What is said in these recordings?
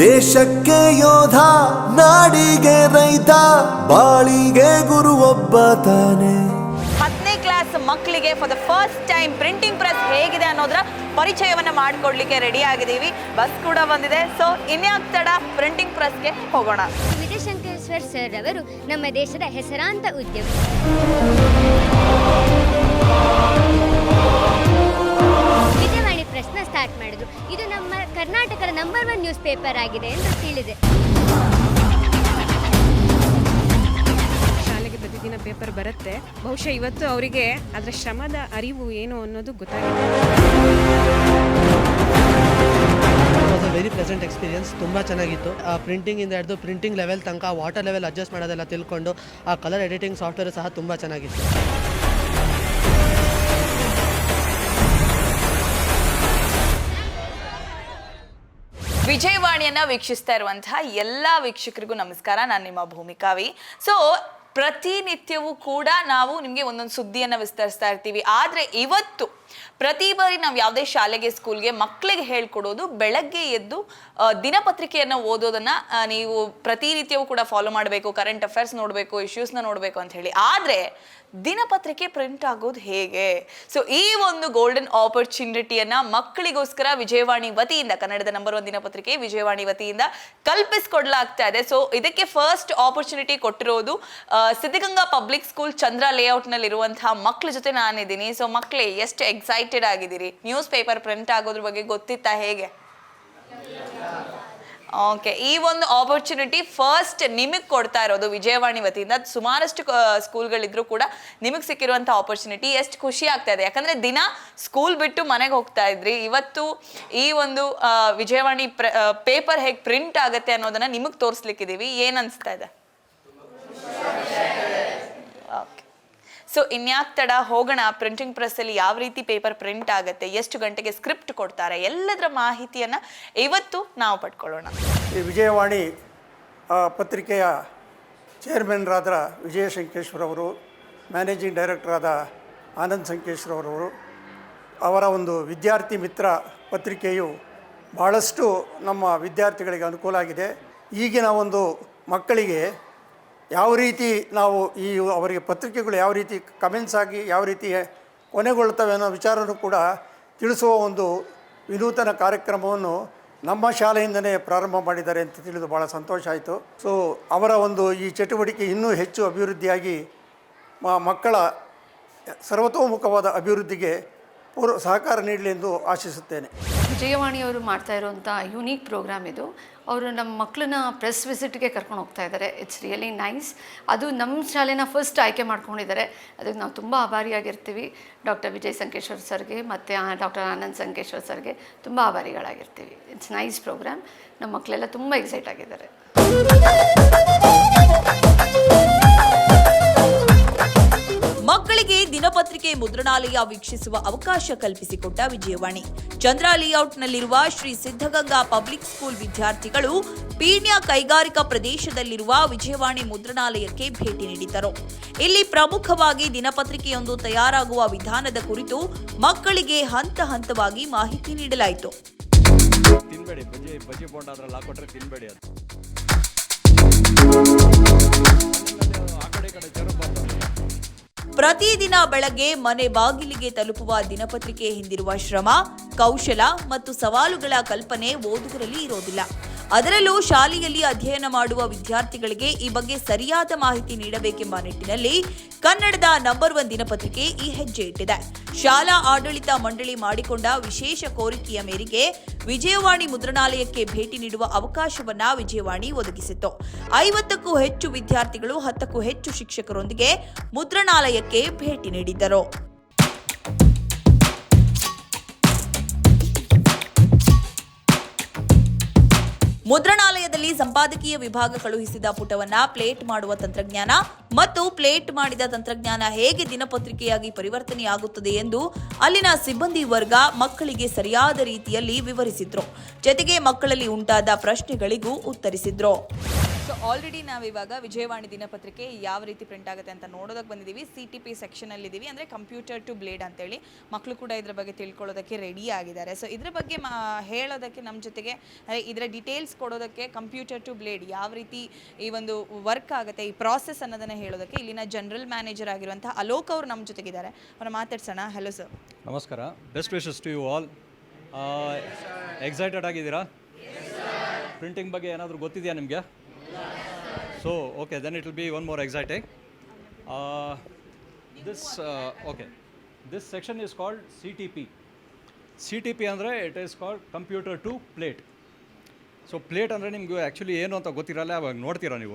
ದೇಶಕ್ಕೆ ಯೋಧ ನಾಡಿಗೆ ರೈತ ಬಾಳಿಗೆ ಗುರು ಒಬ್ಬ ತಾನೆ. ಹತ್ತನೇ ಕ್ಲಾಸ್ ಮಕ್ಕಳಿಗೆ for the first time printing press ಹೇಗಿದೆ ಅನ್ನೋದ್ರ ಪರಿಚಯವನ್ನ ಮಾಡಿಕೊಡ್ಲಿಕ್ಕೆ ರೆಡಿ ಆಗಿದ್ದೀವಿ. ಬಸ್ ಕೂಡ ಬಂದಿದೆ. ಸೊ ಇನ್ಯಾಕ್ ತಡ ಪ್ರಿಂಟಿಂಗ್ ಪ್ರೆಸ್ಗೆ ಹೋಗೋಣ. ವಿಜಯಶಂಕರೇಶ್ವರ್ ಸರ್ ಅವರು ನಮ್ಮ ದೇಶದ ಹೆಸರಾಂತ ಉದ್ಯಮಿ. ನ್ಯೂಸ್ ಪೇಪರ್ ಆಗಿದೆ ಎಂದು ತಿಳಿದೆ. ಶಾಲೆಗೆ ಪ್ರತಿದಿನ ಪೇಪರ್ ಬರುತ್ತೆ. ಬಹುಶಃ ಇವತ್ತು ಅವರಿಗೆ ಅದರ ಶ್ರಮದ ಅರಿವು ಏನು ಅನ್ನೋದು ಗೊತ್ತಾಗಿದೆ. ವೆರಿ ಪ್ಲೆಸೆಂಟ್ ಎಕ್ಸ್ಪೀರಿಯನ್ಸ್ ತುಂಬ ಚೆನ್ನಾಗಿತ್ತು. ಆ ಪ್ರಿಂಟಿಂಗಿಂದ ಹಿಡಿದು ಪ್ರಿಂಟಿಂಗ್ ಲೆವೆಲ್ ತನಕ ವಾಟರ್ ಲೆವೆಲ್ ಅಡ್ಜಸ್ಟ್ ಮಾಡೋದೆಲ್ಲ ತಿಳ್ಕೊಂಡು ಆ ಕಲರ್ ಎಡಿಟಿಂಗ್ ಸಾಫ್ಟ್ವೇರ್ ಸಹ ತುಂಬ ಚೆನ್ನಾಗಿತ್ತು. ವಿಜಯವಾಣಿಯನ್ನ ವೀಕ್ಷಿಸ್ತಾ ಇರುವಂತಹ ಎಲ್ಲ ವೀಕ್ಷಕರಿಗೂ ನಮಸ್ಕಾರ. ನಾನು ನಿಮ್ಮ ಭೂಮಿಕಾವಿ. ಸೊ ಪ್ರತಿನಿತ್ಯವೂ ಕೂಡ ನಾವು ನಿಮಗೆ ಒಂದೊಂದು ಸುದ್ದಿಯನ್ನು ವಿಸ್ತರಿಸ್ತಾ ಇರ್ತೀವಿ. ಆದರೆ ಇವತ್ತು ಪ್ರತಿ ಬಾರಿ ನಾವು ಯಾವುದೇ ಶಾಲೆಗೆ, ಸ್ಕೂಲ್ಗೆ ಮಕ್ಕಳಿಗೆ ಹೇಳ್ಕೊಡೋದು ಬೆಳಗ್ಗೆ ಎದ್ದು ದಿನಪತ್ರಿಕೆಯನ್ನು ಓದೋದನ್ನು ನೀವು ಪ್ರತಿನಿತ್ಯವೂ ಕೂಡ ಫಾಲೋ ಮಾಡಬೇಕು ಕರೆಂಟ್ ಅಫೇರ್ಸ್ ನೋಡಬೇಕು ಇಶ್ಯೂಸ್ನ ನೋಡಬೇಕು ಅಂತ ಹೇಳಿ. ಆದ್ರೆ ದಿನಪತ್ರಿಕೆ ಪ್ರಿಂಟ್ ಆಗೋದು ಹೇಗೆ? ಸೊ ಈ ಒಂದು ಗೋಲ್ಡನ್ ಆಪರ್ಚುನಿಟಿಯನ್ನ ಮಕ್ಕಳಿಗೋಸ್ಕರ ವಿಜಯವಾಣಿ ವತಿಯಿಂದ, ಕನ್ನಡದ ನಂಬರ್ ಒನ್ ದಿನಪತ್ರಿಕೆ ವಿಜಯವಾಣಿ ವತಿಯಿಂದ ಕಲ್ಪಿಸಿಕೊಡ್ಲಾಗ್ತಾ ಇದೆ. ಸೊ ಇದಕ್ಕೆ ಫಸ್ಟ್ ಆಪರ್ಚುನಿಟಿ ಕೊಟ್ಟಿರೋದು ಸಿದ್ಧಗಂಗಾ ಪಬ್ಲಿಕ್ ಸ್ಕೂಲ್ ಚಂದ್ರ ಲೇಔಟ್ನಲ್ಲಿ ಇರುವಂತಹ ಮಕ್ಕಳ ಜೊತೆ ನಾನಿದ್ದೀನಿ. ಸೊ ಮಕ್ಕಳೇ ಎಷ್ಟು ಎಕ್ಸೈಟೆಡ್ ಆಗಿದ್ದೀರಿ? ನ್ಯೂಸ್ ಪೇಪರ್ ಪ್ರಿಂಟ್ ಆಗೋದ್ರ ಬಗ್ಗೆ ಗೊತ್ತಿತ್ತಾ ಹೇಗೆ? ಓಕೆ ಈ ಒಂದು ಆಪರ್ಚುನಿಟಿ ಫಸ್ಟ್ ನಿಮಗೆ ಕೊಡ್ತಾ ಇರೋದು ವಿಜಯವಾಣಿ ವತಿಯಿಂದ. ಸುಮಾರಷ್ಟು ಸ್ಕೂಲ್ಗಳಿದ್ರು ಕೂಡ ನಿಮಗೆ ಸಿಕ್ಕಿರುವಂಥ ಆಪರ್ಚುನಿಟಿ ಎಷ್ಟು ಖುಷಿ ಆಗ್ತಾ ಇದೆ. ಯಾಕಂದ್ರೆ ದಿನ ಸ್ಕೂಲ್ ಬಿಟ್ಟು ಮನೆಗೆ ಹೋಗ್ತಾ ಇದ್ರಿ. ಇವತ್ತು ಈ ಒಂದು ವಿಜಯವಾಣಿ ಪೇಪರ್ ಹೇಗೆ ಪ್ರಿಂಟ್ ಆಗುತ್ತೆ ಅನ್ನೋದನ್ನ ನಿಮಗೆ ತೋರಿಸ್ಲಿಕ್ಕಿದೀವಿ. ಏನ್ ಅನ್ಸ್ತಾ ಇದೆ? ಸೊ ಇನ್ಯಾಕ್ ತಡ ಹೋಗೋಣ ಪ್ರಿಂಟಿಂಗ್ ಪ್ರೆಸ್ಸಲ್ಲಿ ಯಾವ ರೀತಿ ಪೇಪರ್ ಪ್ರಿಂಟ್ ಆಗುತ್ತೆ, ಎಷ್ಟು ಗಂಟೆಗೆ ಸ್ಕ್ರಿಪ್ಟ್ ಕೊಡ್ತಾರೆ, ಎಲ್ಲದರ ಮಾಹಿತಿಯನ್ನ ಇವತ್ತು ನಾವು ಪಡ್ಕೊಳ್ಳೋಣ. ಈ ವಿಜಯವಾಣಿ ಪತ್ರಿಕೆಯ ಚೇರ್ಮನ್ರಾದ ವಿಜಯ ಸಂಕೇಶ್ವರ್ ಅವರು ಮ್ಯಾನೇಜಿಂಗ್ ಡೈರೆಕ್ಟರ್ ಆದ ಆನಂದ್ ಸಂಕೇಶ್ವರ್ ಅವರು, ಅವರ ಒಂದು ವಿದ್ಯಾರ್ಥಿ ಮಿತ್ರ ಪತ್ರಿಕೆಯು ಭಾಳಷ್ಟು ನಮ್ಮ ವಿದ್ಯಾರ್ಥಿಗಳಿಗೆ ಅನುಕೂಲ ಆಗಿದೆ. ಈಗಿನ ಒಂದು ಮಕ್ಕಳಿಗೆ ಯಾವ ರೀತಿ ನಾವು ಈ ಅವರಿಗೆ ಪತ್ರಿಕೆಗಳು ಯಾವ ರೀತಿ ಕಮೆಂಟ್ಸ್ ಆಗಿ ಯಾವ ರೀತಿ ಕೊನೆಗೊಳ್ತವೆ ಅನ್ನೋ ವಿಚಾರನೂ ಕೂಡ ತಿಳಿಸುವ ಒಂದು ವಿನೂತನ ಕಾರ್ಯಕ್ರಮವನ್ನು ನಮ್ಮ ಶಾಲೆಯಿಂದನೇ ಪ್ರಾರಂಭ ಮಾಡಿದ್ದಾರೆ ಅಂತ ತಿಳಿದು ಭಾಳ ಸಂತೋಷ ಆಯಿತು. ಸೊ ಅವರ ಒಂದು ಈ ಚಟುವಟಿಕೆ ಇನ್ನೂ ಹೆಚ್ಚು ಅಭಿವೃದ್ಧಿಯಾಗಿ ಮಕ್ಕಳ ಸರ್ವತೋಮುಖವಾದ ಅಭಿವೃದ್ಧಿಗೆ ಪೂರ್ವ ಸಹಕಾರ ನೀಡಲಿ ಎಂದು ಆಶಿಸುತ್ತೇನೆ. ವಿಜಯವಾಣಿಯವರು ಮಾಡ್ತಾ ಇರುವಂಥ ಯುನೀಕ್ ಪ್ರೋಗ್ರಾಮ್ ಇದು. ಅವರು ನಮ್ಮ ಮಕ್ಕಳನ್ನ ಪ್ರೆಸ್ ವಿಸಿಟ್ಗೆ ಕರ್ಕೊಂಡು ಹೋಗ್ತಾ ಇದ್ದಾರೆ. ಇಟ್ಸ್ ರಿಯಲಿ ನೈಸ್ ಅದು ನಮ್ಮ ಶಾಲೆನ ಫಸ್ಟ್ ಆಯ್ಕೆ ಮಾಡ್ಕೊಂಡಿದ್ದಾರೆ. ಅದಕ್ಕೆ ನಾವು ತುಂಬ ಆಭಾರಿಯಾಗಿರ್ತೀವಿ ಡಾಕ್ಟರ್ ವಿಜಯ್ ಸಂಕೇಶ್ವರ್ ಸರ್ಗೆ ಮತ್ತು ಡಾಕ್ಟರ್ ಆನಂದ್ ಸಂಕೇಶ್ವರ್ ಸರ್ಗೆ ತುಂಬ ಆಭಾರಿಗಳಾಗಿರ್ತೀವಿ. ಇಟ್ಸ್ ನೈಸ್ ಪ್ರೋಗ್ರಾಮ್ ನಮ್ಮ ಮಕ್ಕಳೆಲ್ಲ ತುಂಬ ಎಕ್ಸೈಟ್ ಆಗಿದ್ದಾರೆ. ಮಕ್ಕಳಿಗೆ ದಿನಪತ್ರಿಕೆ ಮುದ್ರಣಾಲಯ ವೀಕ್ಷಿಸುವ ಅವಕಾಶ ಕಲ್ಪಿಸಿಕೊಟ್ಟ ವಿಜಯವಾಣಿ. ಚಂದ್ರ ಲೇಔಟ್ನಲ್ಲಿರುವ ಶ್ರೀ ಸಿದ್ಧಗಂಗಾ ಪಬ್ಲಿಕ್ ಸ್ಕೂಲ್ ವಿದ್ಯಾರ್ಥಿಗಳು ಪೀಣ್ಯ ಕೈಗಾರಿಕಾ ಪ್ರದೇಶದಲ್ಲಿರುವ ವಿಜಯವಾಣಿ ಮುದ್ರಣಾಲಯಕ್ಕೆ ಭೇಟಿ ನೀಡಿದ್ದರು. ಇಲ್ಲಿ ಪ್ರಮುಖವಾಗಿ ದಿನಪತ್ರಿಕೆಯೊಂದು ತಯಾರಾಗುವ ವಿಧಾನದ ಕುರಿತು ಮಕ್ಕಳಿಗೆ ಹಂತ ಹಂತವಾಗಿ ಮಾಹಿತಿ ನೀಡಲಾಯಿತು. ಪ್ರತಿದಿನ ಬೆಳಗ್ಗೆ ಮನೆ ಬಾಗಿಲಿಗೆ ತಲುಪುವ ದಿನಪತ್ರಿಕೆ ಹಿಂದಿರುವ ಶ್ರಮ ಕೌಶಲ ಮತ್ತು ಸವಾಲುಗಳ ಕಲ್ಪನೆ ಓದುಗರಲ್ಲಿ ಇರೋದಿಲ್ಲ. ಅದರಲ್ಲೂ ಶಾಲೆಯಲ್ಲಿ ಅಧ್ಯಯನ ಮಾಡುವ ವಿದ್ಯಾರ್ಥಿಗಳಿಗೆ ಈ ಬಗ್ಗೆ ಸರಿಯಾದ ಮಾಹಿತಿ ನೀಡಬೇಕೆಂಬ ನಿಟ್ಟಿನಲ್ಲಿ ಕನ್ನಡದ ನಂಬರ್ ಒನ್ ದಿನಪತ್ರಿಕೆ ಈ ಹೆಜ್ಜೆ ಇಟ್ಟಿದೆ. ಶಾಲಾ ಆಡಳಿತ ಮಂಡಳಿ ಮಾಡಿಕೊಂಡ ವಿಶೇಷ ಕೋರಿಕೆಯ ಮೇರೆಗೆ ವಿಜಯವಾಣಿ ಮುದ್ರಣಾಲಯಕ್ಕೆ ಭೇಟಿ ನೀಡುವ ಅವಕಾಶವನ್ನ ವಿಜಯವಾಣಿ ಒದಗಿಸಿತ್ತು. ಐವತ್ತಕ್ಕೂ ಹೆಚ್ಚು ವಿದ್ಯಾರ್ಥಿಗಳು, ಹತ್ತಕ್ಕೂ ಹೆಚ್ಚು ಶಿಕ್ಷಕರೊಂದಿಗೆ ಮುದ್ರಣಾಲಯಕ್ಕೆ ಭೇಟಿ ನೀಡಿದ್ದರು. ಮುದ್ರಣಾಲಯದಲ್ಲಿ ಸಂಪಾದಕೀಯ ವಿಭಾಗ ಕಳುಹಿಸಿದ ಪುಟವನ್ನ ಪ್ಲೇಟ್ ಮಾಡುವ ತಂತ್ರಜ್ಞಾನ ಮತ್ತು ಪ್ಲೇಟ್ ಮಾಡಿದ ತಂತ್ರಜ್ಞಾನ ಹೇಗೆ ದಿನಪತ್ರಿಕೆಯಾಗಿ ಪರಿವರ್ತನೆಯಾಗುತ್ತದೆ ಎಂದು ಅಲ್ಲಿನ ಸಿಬ್ಬಂದಿ ವರ್ಗ ಮಕ್ಕಳಿಗೆ ಸರಿಯಾದ ರೀತಿಯಲ್ಲಿ ವಿವರಿಸಿದ್ರು. ಜೊತೆಗೆ ಮಕ್ಕಳಲ್ಲಿ ಉಂಟಾದ ಪ್ರಶ್ನೆಗಳಿಗೂ ಉತ್ತರಿಸಿದ್ರು. ಸೊ ಆಲ್ರೆಡಿ ನಾವಿವಾಗ ವಿಜಯವಾಣಿ ದಿನಪತ್ರಿಕೆ ಯಾವ ರೀತಿ ಪ್ರಿಂಟ್ ಆಗುತ್ತೆ ಅಂತ ನೋಡೋದಕ್ಕೆ ಬಂದಿದ್ದೀವಿ ಸಿ ಟಿ ಪಿ ಸೆಕ್ಷನಲ್ಲಿದ್ದೀವಿ ಅಂದರೆ ಕಂಪ್ಯೂಟರ್ ಟು ಬ್ಲೇಡ್ ಅಂತೇಳಿ ಮಕ್ಕಳು ಕೂಡ ಇದ್ರ ಬಗ್ಗೆ ತಿಳ್ಕೊಳ್ಳೋದಕ್ಕೆ ರೆಡಿ ಆಗಿದ್ದಾರೆ. ಸೊ ಇದ್ರ ಬಗ್ಗೆ ಮಾ ಹೇಳೋದಕ್ಕೆ ನಮ್ಮ ಜೊತೆಗೆ ಅಂದರೆ ಇದರ ಡೀಟೇಲ್ಸ್ ಕೊಡೋದಕ್ಕೆ ಕಂಪ್ಯೂಟರ್ ಟು ಬ್ಲೇಡ್ ಯಾವ ರೀತಿ ಈ ಒಂದು ವರ್ಕ್ ಆಗುತ್ತೆ ಈ ಪ್ರಾಸೆಸ್ ಅನ್ನೋದನ್ನು ಹೇಳೋದಕ್ಕೆ ಇಲ್ಲಿನ ಜನರಲ್ ಮ್ಯಾನೇಜರ್ ಆಗಿರುವಂಥ ಅಲೋಕ್ ಅವರು ನಮ್ಮ ಜೊತೆಗಿದ್ದಾರೆ. ಅವರ ಮಾತಾಡ್ಸೋಣ. ಹಲೋ ಸರ್ ನಮಸ್ಕಾರ. Best wishes to you all excited ಆಗಿದ್ದೀರಾ? ಪ್ರಿಂಟಿಂಗ್ ಬಗ್ಗೆ ಏನಾದರೂ ಗೊತ್ತಿದೆಯಾ ನಿಮಗೆ? So okay then it will be one more exciting this okay this section is called C T P C T P ಅಂದರೆ it is called computer to plate so plate ಅಂದರೆ ನಿಮಗೆ actually ಏನು ಅಂತ ಗೊತ್ತಿರಲ್ಲ, ಅವಾಗ ನೋಡ್ತೀರಾ ನೀವು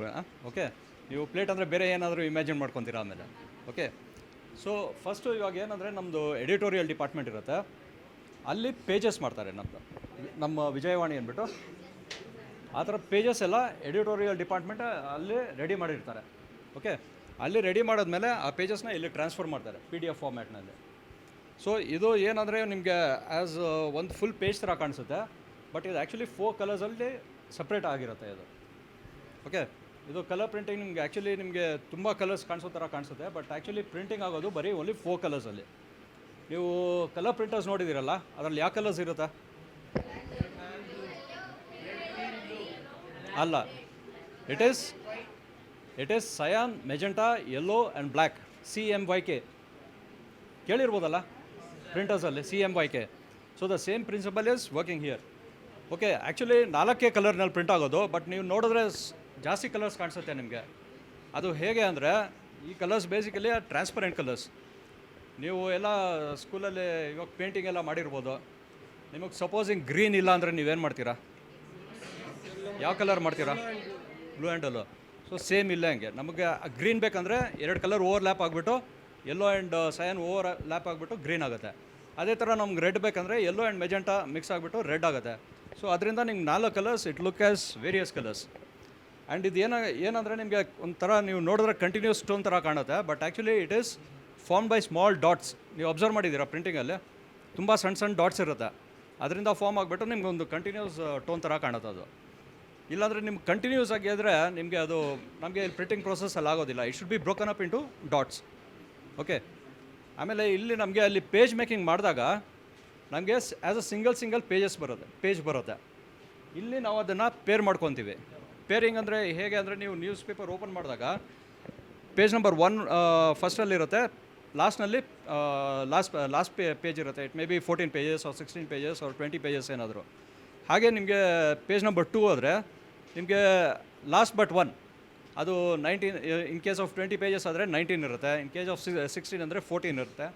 ಓಕೆ ನೀವು ಪ್ಲೇಟ್ ಅಂದರೆ ಬೇರೆ ಏನಾದರೂ ಇಮ್ಯಾಜಿನ್ ಮಾಡ್ಕೊತೀರಾ ಆಮೇಲೆ. ಓಕೆ ಸೊ ಫಸ್ಟು ಇವಾಗ ಏನಂದರೆ ನಮ್ಮದು ಎಡಿಟೋರಿಯಲ್ ಡಿಪಾರ್ಟ್ಮೆಂಟ್ ಇರುತ್ತೆ. ಅಲ್ಲಿ ಪೇಜಸ್ ಮಾಡ್ತಾರೆ ನಮ್ಮದು ನಮ್ಮ ವಿಜಯವಾಣಿ ಅಂದ್ಬಿಟ್ಟು. ಆ ಥರ ಪೇಜಸ್ ಎಲ್ಲ ಎಡಿಟೋರಿಯಲ್ ಡಿಪಾರ್ಟ್ಮೆಂಟ್ ಅಲ್ಲಿ ರೆಡಿ ಮಾಡಿರ್ತಾರೆ. ಓಕೆ ಅಲ್ಲಿ ರೆಡಿ ಮಾಡಿದ್ಮೇಲೆ ಆ ಪೇಜಸ್ನ ಇಲ್ಲಿ ಟ್ರಾನ್ಸ್ಫರ್ ಮಾಡ್ತಾರೆ ಪಿ ಡಿ ಎಫ್ ಫಾರ್ಮ್ಯಾಟ್ನಲ್ಲಿ ಸೊ ಇದು ಏನಂದರೆ ನಿಮಗೆ ಆ್ಯಸ್ ಒಂದು ಫುಲ್ ಪೇಜ್ ಥರ ಕಾಣಿಸುತ್ತೆ ಬಟ್ ಇದು ಆ್ಯಕ್ಚುಲಿ ಫೋರ್ ಕಲರ್ಸಲ್ಲಿ ಸಪ್ರೇಟ್ ಆಗಿರುತ್ತೆ ಇದು. ಓಕೆ ಇದು ಕಲರ್ ಪ್ರಿಂಟಿಂಗ್ ನಿಮ್ಗೆ ಆ್ಯಕ್ಚುಲಿ ನಿಮಗೆ ತುಂಬ ಕಲರ್ಸ್ ಕಾಣಿಸೋ ಥರ ಕಾಣಿಸುತ್ತೆ ಬಟ್ ಆ್ಯಕ್ಚುಲಿ ಪ್ರಿಂಟಿಂಗ್ ಆಗೋದು ಬರೀ ಓನ್ಲಿ ಫೋರ್ ಕಲರ್ಸಲ್ಲಿ ನೀವು ಕಲರ್ ಪ್ರಿಂಟರ್ಸ್ ನೋಡಿದ್ದೀರಲ್ಲ, ಅದರಲ್ಲಿ ಯಾವ ಕಲರ್ಸ್ ಇರುತ್ತೆ? ಅಲ್ಲ. It is it is cyan magenta yellow and black C M Y K ಕೇಳಿರ್ಬೋದಲ್ಲ? ಪ್ರಿಂಟರ್ಸಲ್ಲಿ C M Y K so the same principle is working here okay actually ನಾಲ್ಕೇ ಕಲರ್ನಲ್ಲಿ print ಆಗೋದು but ನೀವು ನೋಡಿದ್ರೆ ಜಾಸ್ತಿ ಕಲರ್ಸ್ ಕಾಣಿಸುತ್ತೆ ನಿಮಗೆ. ಅದು ಹೇಗೆ ಅಂದರೆ, ಈ ಕಲರ್ಸ್ ಬೇಸಿಕಲಿ ಟ್ರಾನ್ಸ್ಪರೆಂಟ್ ಕಲರ್ಸ್ ನೀವು ಎಲ್ಲ ಸ್ಕೂಲಲ್ಲಿ ಇವಾಗ ಪೇಂಟಿಂಗ್ ಎಲ್ಲ ಮಾಡಿರ್ಬೋದು. ನಿಮಗೆ ಸಪೋಸಿಂಗ್ ಗ್ರೀನ್ ಇಲ್ಲ ಅಂದರೆ ನೀವೇನು ಮಾಡ್ತೀರಾ? ಯಾವ ಕಲರ್ ಮಾಡ್ತೀರಾ? ಬ್ಲೂ ಆ್ಯಂಡಲ್ಲು ಸೊ ಸೇಮ್ ಇಲ್ಲ ಹಂಗೆ. ನಮಗೆ ಗ್ರೀನ್ ಬೇಕಂದರೆ ಎರಡು ಕಲರ್ ಓವರ್ ಲ್ಯಾಪ್ ಆಗಿಬಿಟ್ಟು yellow and cyan overlap ಆಗಿಬಿಟ್ಟು ಗ್ರೀನ್ ಆಗುತ್ತೆ. ಅದೇ ಥರ ನಮ್ಗೆ ರೆಡ್ ಬೇಕಂದರೆ ಎಲ್ಲೋ ಆ್ಯಂಡ್ ಮೆಜೆಂಟಾ ಮಿಕ್ಸ್ ಆಗಿಬಿಟ್ಟು ರೆಡ್ ಆಗುತ್ತೆ. ಸೊ ಅದರಿಂದ ನಿಮ್ಗೆ ನಾಲ್ಕು colours it look as various colours and ಇದು ಏನ, ಏನಂದರೆ ನಿಮಗೆ ಒಂಥರ ನೀವು ನೋಡಿದ್ರೆ ಕಂಟಿನ್ಯೂಸ್ ಸ್ಟೋನ್ ಥರ ಕಾಣುತ್ತೆ but actually it is form by small dots ನೀವು ಅಬ್ಸರ್ವ್ ಮಾಡಿದ್ದೀರಾ ಪ್ರಿಂಟಿಂಗಲ್ಲಿ ತುಂಬ ಸಣ್ಣ ಸಣ್ಣ ಡಾಟ್ಸ್ ಇರುತ್ತೆ. ಅದರಿಂದ ಫಾರ್ಮ್ ಆಗಿಬಿಟ್ಟು ನಿಮ್ಗೆ ಒಂದು ಕಂಟಿನ್ಯೂಸ್ ಟೋನ್ ಥರ ಕಾಣುತ್ತೆ ಅದು. ಇಲ್ಲಾಂದರೆ ನಿಮ್ಗೆ ಕಂಟಿನ್ಯೂಸ್ ಆಗಿ ಆದರೆ ನಿಮಗೆ ಅದು ನಮಗೆ ಪ್ರಿಂಟಿಂಗ್ ಪ್ರೊಸೆಸ್ಸಲ್ಲಿ ಆಗೋದಿಲ್ಲ. It should be broken up into dots okay ಆಮೇಲೆ ಇಲ್ಲಿ ನಮಗೆ ಅಲ್ಲಿ ಪೇಜ್ ಮೇಕಿಂಗ್ ಮಾಡಿದಾಗ ನಮಗೆ as a single single pages ಬರುತ್ತೆ ಪೇಜ್ ಬರುತ್ತೆ. ಇಲ್ಲಿ ನಾವು ಅದನ್ನು ಪೇರ್ ಮಾಡ್ಕೊತೀವಿ. ಪೇರಿಂಗ್ ಅಂದರೆ ಹೇಗೆ ಅಂದರೆ ನೀವು ನ್ಯೂಸ್ ಪೇಪರ್ ಓಪನ್ ಮಾಡಿದಾಗ ಪೇಜ್ ನಂಬರ್ ಒನ್ ಫಸ್ಟಲ್ಲಿರುತ್ತೆ ಲಾಸ್ಟ್ನಲ್ಲಿ ಲಾಸ್ಟ್ ಲಾಸ್ಟ್ ಪೇ ಪೇಜ್ ಇರುತ್ತೆ. It may be fourteen pages or sixteen pages or twenty pages ಏನಾದರೂ. ಹಾಗೆ ನಿಮಗೆ ಪೇಜ್ ನಂಬರ್ ಟೂ ಆದರೆ ನಿಮಗೆ ಲಾಸ್ಟ್ ಬಟ್ ಒನ್ ಅದು nineteen in case of twenty pages ಆದರೆ ನೈನ್ಟೀನ್ ಇರುತ್ತೆ ಇನ್ ಕೇಸ್ ಆಫ್ ಸಿಕ್ಸ್ಟೀನ್ ಅಂದರೆ ಫೋರ್ಟೀನ್ ಇರುತ್ತೆ.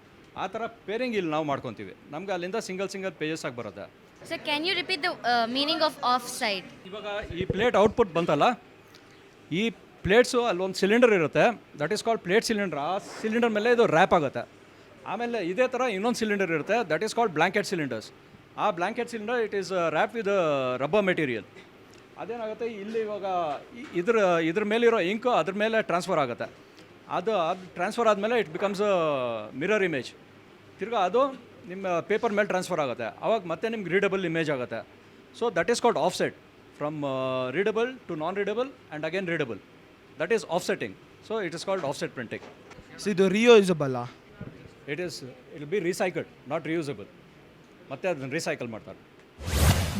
ಆ ಥರ ಪೇರಿಂಗ್ ಇಲ್ಲಿ ನಾವು ಮಾಡ್ಕೊತೀವಿ. ನಮ್ಗೆ ಅಲ್ಲಿಂದ ಸಿಂಗಲ್ ಸಿಂಗಲ್ ಪೇಜಸ್ ಆಗಿ ಬರುತ್ತೆ. Sir can you repeat the meaning of of side ಇವಾಗ ಈ ಪ್ಲೇಟ್ ಔಟ್ಪುಟ್ ಬಂತಲ್ಲ ಈ ಪ್ಲೇಟ್ಸು ಅಲ್ಲೊಂದು ಸಿಲಿಂಡರ್ ಇರುತ್ತೆ. That is called plate cylinder ಆ ಸಿಲಿಂಡರ್ ಮೇಲೆ ಇದು ರ್ಯಾಪ್ ಆಗುತ್ತೆ. ಆಮೇಲೆ ಇದೇ ಥರ ಇನ್ನೊಂದು ಸಿಲಿಂಡರ್ ಇರುತ್ತೆ. That is called blanket cylinders ಆ blanket cylinder it is wrap with rubber material ಅದೇನಾಗುತ್ತೆ ಇಲ್ಲಿ ಇವಾಗ ಇದ್ರ ಇದ್ರ ಮೇಲಿರೋ ಇಂಕು ಅದ್ರ ಮೇಲೆ ಟ್ರಾನ್ಸ್ಫರ್ ಆಗುತ್ತೆ. ಅದು ಅದು ಟ್ರಾನ್ಸ್ಫರ್ ಆದಮೇಲೆ ಇಟ್ ಬಿಕಮ್ಸ್ ಮಿರರ್ ಇಮೇಜ್ ತಿರ್ಗಾ ಅದು ನಿಮ್ಮ ಪೇಪರ್ ಮೇಲೆ ಟ್ರಾನ್ಸ್ಫರ್ ಆಗುತ್ತೆ. ಅವಾಗ ಮತ್ತೆ ನಿಮ್ಗೆ ರೀಡಬಲ್ ಇಮೇಜ್ ಆಗುತ್ತೆ. So that is called offset from readable to non readable and again readable that is offsetting so it is called offset printing so ಇದು ರಿಯೂಸಬಲ್ಲ it is it be recycled not reusable ಮತ್ತೆ ಅದನ್ನು recycle ಮಾಡ್ತಾರೆ.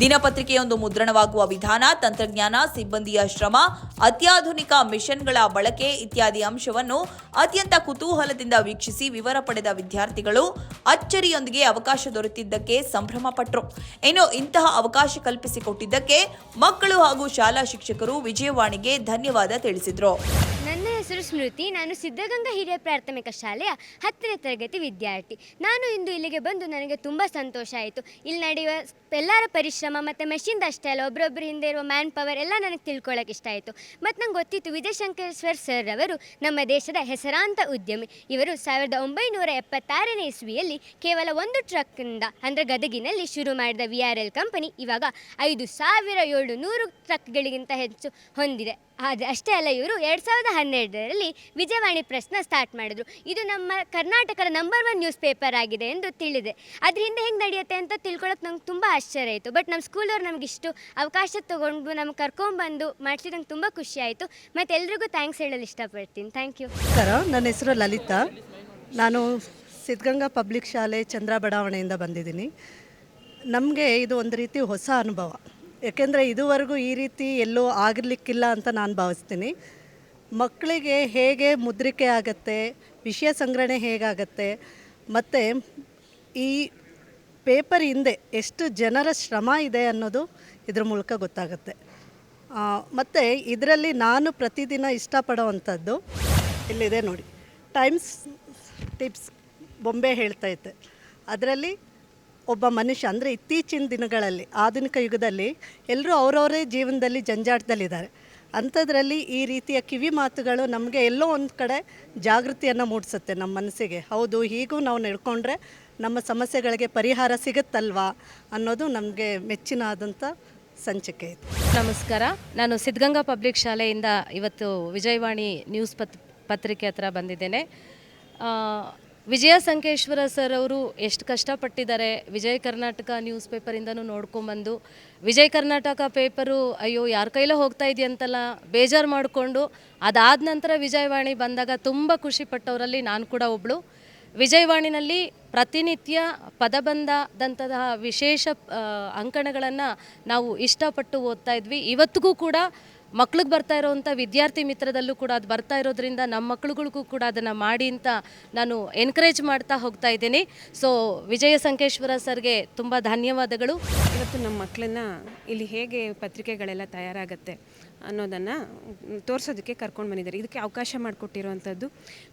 ದಿನಪತ್ರಿಕೆಯೊಂದು ಮುದ್ರಣವಾಗುವ ವಿಧಾನ, ತಂತ್ರಜ್ಞಾನ, ಸಿಬ್ಬಂದಿಯ ಶ್ರಮ, ಅತ್ಯಾಧುನಿಕ ಮಿಷನ್ಗಳ ಬಳಕೆ ಇತ್ಯಾದಿ ಅಂಶವನ್ನು ಅತ್ಯಂತ ಕುತೂಹಲದಿಂದ ವೀಕ್ಷಿಸಿ ವಿವರ ಪಡೆದ ವಿದ್ಯಾರ್ಥಿಗಳು ಅಚ್ಚರಿಯೊಂದಿಗೆ ಅವಕಾಶ ದೊರೆತಿದ್ದಕ್ಕೆ ಸಂಭ್ರಮ ಪಟ್ಟರು ಇನ್ನು ಇಂತಹ ಅವಕಾಶ ಕಲ್ಪಿಸಿಕೊಟ್ಟಿದ್ದಕ್ಕೆ ಮಕ್ಕಳು ಹಾಗೂ ಶಾಲಾ ಶಿಕ್ಷಕರು ವಿಜಯವಾಣಿಗೆ ಧನ್ಯವಾದ ತಿಳಿಸಿದ್ರು. ನನ್ನ ಹೆಸರು ಸ್ಮೃತಿ, ನಾನು ಸಿದ್ಧಗಂಗಾ ಹಿರಿಯ ಪ್ರಾಥಮಿಕ ಶಾಲೆಯ ಹತ್ತನೇ ತರಗತಿ ವಿದ್ಯಾರ್ಥಿ. ನಾನು ಇಂದು ಇಲ್ಲಿಗೆ ಬಂದು ನನಗೆ ತುಂಬ ಸಂತೋಷ ಆಯಿತು. ಇಲ್ಲಿ ನಡೆಯುವ ಎಲ್ಲರ ಪರಿಶ್ರಮ ಮತ್ತು ಮೆಷಿನ್ದು ಅಷ್ಟೇ ಅಲ್ಲ ಒಬ್ಬರೊಬ್ಬರ ಹಿಂದೆ ಇರುವ ಮ್ಯಾನ್ ಪವರ್ ಎಲ್ಲ ನನಗೆ ತಿಳ್ಕೊಳ್ಳೋಕೆ ಇಷ್ಟ ಆಯಿತು. ಮತ್ತು ನಂಗೆ ಗೊತ್ತಿತ್ತು ವಿಜಯಶಂಕರೇಶ್ವರ್ ಸರ್ ಅವರು ನಮ್ಮ ದೇಶದ ಹೆಸರಾಂತ ಉದ್ಯಮಿ. ಇವರು ಸಾವಿರದ ಒಂಬೈನೂರ ಎಪ್ಪತ್ತಾರನೇ ಇಸ್ವಿಯಲ್ಲಿ ಕೇವಲ ಒಂದು ಟ್ರಕ್ನಿಂದ, ಅಂದರೆ ಗದಗಿನಲ್ಲಿ ಶುರು ಮಾಡಿದ ವಿ ಆರ್ ಎಲ್ ಕಂಪನಿ ಇವಾಗ ಐದು ಸಾವಿರ ಏಳು ನೂರು ಟ್ರಕ್ಗಳಿಗಿಂತ ಹೆಚ್ಚು ಹೊಂದಿದೆ. ಆದರೆ ಅಷ್ಟೇ ಅಲ್ಲ ಇವರು ಎರಡು ಸಾವಿರದ ಹನ್ನೆರಡರಲ್ಲಿ ವಿಜಯವಾಣಿ ಪ್ರೆಸ್ನ ಸ್ಟಾರ್ಟ್ ಮಾಡಿದರು. ಇದು ನಮ್ಮ ಕರ್ನಾಟಕದ ನಂಬರ್ ಒನ್ ನ್ಯೂಸ್ ಪೇಪರ್ ಆಗಿದೆ ಎಂದು ತಿಳಿದೆ. ಅದ್ರ ಹಿಂದೆ ಹೆಂಗೆ ನಡೆಯುತ್ತೆ ಅಂತ ತಿಳ್ಕೊಳ್ಳೋಕೆ ನಂಗೆ ತುಂಬ ಆಶ್ಚರ್ಯ ಆಯಿತು. ಬಟ್ ನಮ್ಮ ಸ್ಕೂಲವ್ರು ನಮ್ಗೆ ಇಷ್ಟು ಅವಕಾಶ ತೊಗೊಂಡು ನಮ್ಗೆ ಕರ್ಕೊಂಬಂದು ಮಾಡಿಸಿ ನಂಗೆ ತುಂಬ ಖುಷಿ ಆಯಿತು. ಮತ್ತು ಎಲ್ರಿಗೂ ಥ್ಯಾಂಕ್ಸ್ ಹೇಳಲು ಇಷ್ಟಪಡ್ತೀನಿ. ಥ್ಯಾಂಕ್ ಯು ನಮಸ್ಕಾರ, ನನ್ನ ಹೆಸರು ಲಲಿತಾ. ನಾನು ಸಿದ್ಧಗಂಗಾ ಪಬ್ಲಿಕ್ ಶಾಲೆ ಚಂದ್ರ ಬಡಾವಣೆಯಿಂದ ಬಂದಿದ್ದೀನಿ. ನಮಗೆ ಇದು ಒಂದು ರೀತಿ ಹೊಸ ಅನುಭವ. ಯಾಕೆಂದರೆ ಇದುವರೆಗೂ ಈ ರೀತಿ ಎಲ್ಲೂ ಆಗಿರ್ಲಿಕ್ಕಿಲ್ಲ ಅಂತ ನಾನು ಭಾವಿಸ್ತೀನಿ. ಮಕ್ಕಳಿಗೆ ಹೇಗೆ ಮುದ್ರಿಕೆ ಆಗತ್ತೆ, ವಿಷಯ ಸಂಗ್ರಹಣೆ ಹೇಗಾಗತ್ತೆ, ಮತ್ತು ಈ ಪೇಪರ್ ಹಿಂದೆ ಎಷ್ಟು ಜನರ ಶ್ರಮ ಇದೆ ಅನ್ನೋದು ಇದ್ರ ಮೂಲಕ ಗೊತ್ತಾಗುತ್ತೆ. ಮತ್ತು ಇದರಲ್ಲಿ ನಾನು ಪ್ರತಿದಿನ ಇಷ್ಟಪಡೋವಂಥದ್ದು ಇಲ್ಲಿದೆ ನೋಡಿ. ಟೈಮ್ಸ್ ಟಿಪ್ಸ್ ಬೊಂಬೆ ಹೇಳ್ತೈತೆ ಅದರಲ್ಲಿ ಒಬ್ಬ ಮನುಷ್ಯ, ಅಂದರೆ ಇತ್ತೀಚಿನ ದಿನಗಳಲ್ಲಿ, ಆಧುನಿಕ ಯುಗದಲ್ಲಿ ಎಲ್ಲರೂ ಅವರವರೇ ಜೀವನದಲ್ಲಿ ಜಂಜಾಟದಲ್ಲಿದ್ದಾರೆ. ಅಂಥದ್ರಲ್ಲಿ ಈ ರೀತಿಯ ಕಿವಿ ಮಾತುಗಳು ನಮಗೆ ಎಲ್ಲೋ ಒಂದು ಕಡೆ ಜಾಗೃತಿಯನ್ನು ಮೂಡಿಸುತ್ತೆ ನಮ್ಮ ಮನಸ್ಸಿಗೆ. ಹೌದು, ಹೀಗೂ ನಾವು ನಡ್ಕೊಂಡ್ರೆ ನಮ್ಮ ಸಮಸ್ಯೆಗಳಿಗೆ ಪರಿಹಾರ ಸಿಗುತ್ತಲ್ವಾ ಅನ್ನೋದು ನಮಗೆ ಮೆಚ್ಚಿನ ಆದಂಥ ಸಂಚಿಕೆ ನಮಸ್ಕಾರ. ನಾನು ಸಿದ್ಧಗಂಗಾ ಪಬ್ಲಿಕ್ ಶಾಲೆಯಿಂದ ಇವತ್ತು ವಿಜಯವಾಣಿ ನ್ಯೂಸ್ ಪತ್, ಪತ್ರಿಕೆ ಹತ್ರ ಬಂದಿದ್ದೇನೆ. ವಿಜಯ ಸಂಕೇಶ್ವರ ಸರ್ ಅವರು ಎಷ್ಟು ಕಷ್ಟಪಟ್ಟಿದ್ದಾರೆ. ವಿಜಯ ಕರ್ನಾಟಕ ನ್ಯೂಸ್ ಪೇಪರಿಂದನೂ ನೋಡ್ಕೊಂಬಂದು, ವಿಜಯ ಕರ್ನಾಟಕ ಪೇಪರು ಅಯ್ಯೋ ಯಾರ ಕೈಲೋ ಹೋಗ್ತಾ ಇದೆಯಂತಲ್ಲ ಬೇಜಾರು ಮಾಡಿಕೊಂಡು, ಅದಾದ ನಂತರ ವಿಜಯವಾಣಿ ಬಂದಾಗ ತುಂಬ ಖುಷಿಪಟ್ಟವರಲ್ಲಿ ನಾನು ಕೂಡ ಒಬ್ಬಳು ವಿಜಯವಾಣಿನಲ್ಲಿ ಪ್ರತಿನಿತ್ಯ ಪದಬಂಧದಂತಹ ವಿಶೇಷ ಅಂಕಣಗಳನ್ನು ನಾವು ಇಷ್ಟಪಟ್ಟು ಓದ್ತಾ ಇದ್ವಿ. ಇವತ್ತಿಗೂ ಕೂಡ ಮಕ್ಳಿಗೆ ಬರ್ತಾ ಇರೋವಂಥ ವಿದ್ಯಾರ್ಥಿ ಮಿತ್ರದಲ್ಲೂ ಕೂಡ ಅದು ಬರ್ತಾ ಇರೋದ್ರಿಂದ ನಮ್ಮ ಮಕ್ಳುಗಳಿಗೂ ಕೂಡ ಅದನ್ನು ಮಾಡಿ ಅಂತ ನಾನು ಎನ್ಕರೇಜ್ ಮಾಡ್ತಾ ಹೋಗ್ತಾ ಇದ್ದೀನಿ. ಸೊ ವಿಜಯ ಸಂಕೇಶ್ವರ ಸರ್ಗೆ ತುಂಬ ಧನ್ಯವಾದಗಳು. ಇವತ್ತು ನಮ್ಮ ಮಕ್ಕಳನ್ನ ಇಲ್ಲಿ ಹೇಗೆ ಪತ್ರಿಕೆಗಳೆಲ್ಲ ತಯಾರಾಗುತ್ತೆ ಅನ್ನೋದನ್ನು ತೋರಿಸೋದಕ್ಕೆ ಕರ್ಕೊಂಡು ಬಂದಿದ್ದಾರೆ. ಇದಕ್ಕೆ ಅವಕಾಶ ಮಾಡಿಕೊಟ್ಟಿರುವಂಥದ್ದು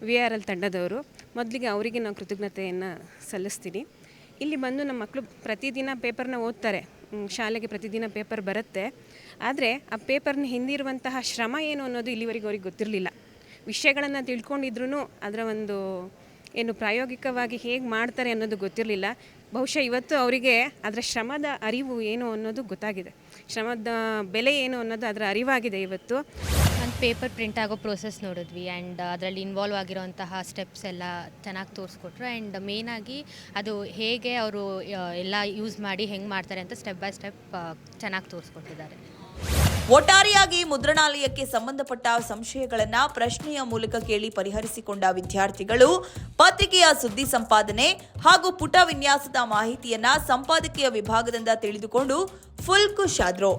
ವಿ ಆರ್ ಎಲ್ ತಂಡದವರು. ಮೊದಲಿಗೆ ಅವರಿಗೆ ನಾವು ಕೃತಜ್ಞತೆಯನ್ನು ಸಲ್ಲಿಸ್ತೀನಿ. ಇಲ್ಲಿ ಬಂದು ನಮ್ಮ ಮಕ್ಕಳು ಪ್ರತಿದಿನ ಪೇಪರ್ನ ಓದ್ತಾರೆ. ಶಾಲೆಗೆ ಪ್ರತಿದಿನ ಪೇಪರ್ ಬರುತ್ತೆ. ಆದರೆ ಆ ಪೇಪರ್ನ ಹಿಂದಿರುವಂತಹ ಶ್ರಮ ಏನು ಅನ್ನೋದು ಇಲ್ಲಿವರೆಗೂ ಅವ್ರಿಗೆ ಗೊತ್ತಿರಲಿಲ್ಲ. ವಿಷಯಗಳನ್ನು ತಿಳ್ಕೊಂಡಿದ್ರು ಅದರ ಒಂದು ಏನು ಪ್ರಾಯೋಗಿಕವಾಗಿ ಹೇಗೆ ಮಾಡ್ತಾರೆ ಅನ್ನೋದು ಗೊತ್ತಿರಲಿಲ್ಲ. ಬಹುಶಃ ಇವತ್ತು ಅವರಿಗೆ ಅದರ ಶ್ರಮದ ಅರಿವು ಏನು ಅನ್ನೋದು ಗೊತ್ತಾಗಿದೆ. ಶ್ರಮದ ಬೆಲೆ ಏನು ಅನ್ನೋದು ಅದರ ಅರಿವಾಗಿದೆ ಇವತ್ತು. ಒಂದು ಪೇಪರ್ ಪ್ರಿಂಟ್ ಆಗೋ ಪ್ರೋಸೆಸ್ ನೋಡಿದ್ವಿ ಆ್ಯಂಡ್ ಅದರಲ್ಲಿ ಇನ್ವಾಲ್ವ್ ಆಗಿರೋಂತಹ ಸ್ಟೆಪ್ಸ್ ಎಲ್ಲ ಚೆನ್ನಾಗಿ ತೋರಿಸ್ಕೊಟ್ರು ಆ್ಯಂಡ್ ಮೇಯ್ನಾಗಿ ಅದು ಹೇಗೆ ಅವರು ಎಲ್ಲ ಯೂಸ್ ಮಾಡಿ ಹೆಂಗೆ ಮಾಡ್ತಾರೆ ಅಂತ ಸ್ಟೆಪ್ ಬೈ ಸ್ಟೆಪ್ ಚೆನ್ನಾಗಿ ತೋರಿಸ್ಕೊಟ್ಟಿದ್ದಾರೆ. ಒಟ್ಟಾರೆಯಾಗಿ ಮುದ್ರಣಾಲಯಕ್ಕೆ ಸಂಬಂಧಪಟ್ಟ ಸಂಶಯಗಳನ್ನು ಪ್ರಶ್ನೆಯ ಮೂಲಕ ಕೇಳಿ ಪರಿಹರಿಸಿಕೊಂಡ ವಿದ್ಯಾರ್ಥಿಗಳು ಪತ್ರಿಕೆಯ ಸುದ್ದಿ ಸಂಪಾದನೆ ಹಾಗೂ ಪುಟ ವಿನ್ಯಾಸದ ಮಾಹಿತಿಯನ್ನ ಸಂಪಾದಕೀಯ ವಿಭಾಗದಿಂದ ತಿಳಿದುಕೊಂಡು ಫುಲ್ ಖುಷಾದ್ರು